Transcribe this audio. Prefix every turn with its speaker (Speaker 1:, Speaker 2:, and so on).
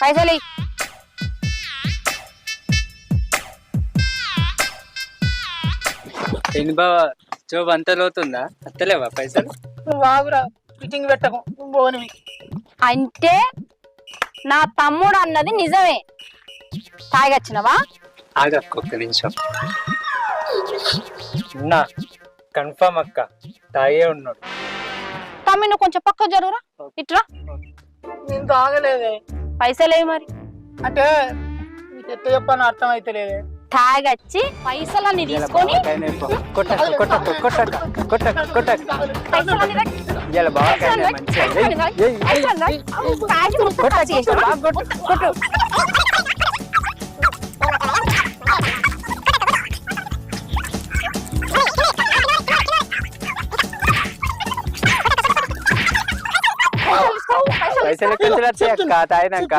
Speaker 1: పైసలు.
Speaker 2: ఏంది బావా జోబ్ అంత లోతుందా? అత్తలేవా పైసలు?
Speaker 3: నువ్వు ఆగురా ఫిట్టింగ్ పెట్టకు నువ్వు పోనివి
Speaker 1: అంటే నా తమ్ముడు అన్నది నిజమే. తాగొచ్చినవా?
Speaker 2: ఆగక్క ఒక్క నిమిషం. ఉన్నా కన్ఫర్మ్ అక్క తాగే ఉన్నాడు.
Speaker 1: తమ్మి నువ్వు కొంచెం పక్క జరుగురా ఇట్రా.
Speaker 3: నేను తాగలేదే.
Speaker 1: పైసలేవి మరి?
Speaker 3: అంటే చెప్పని అర్థం అయితే లేదే
Speaker 1: తాగొచ్చి పైసలన్నీ తీసుకొని
Speaker 2: కొట్టక్క పైసలు ఎక్కడ వచ్చాయి అక్క తాగినాక.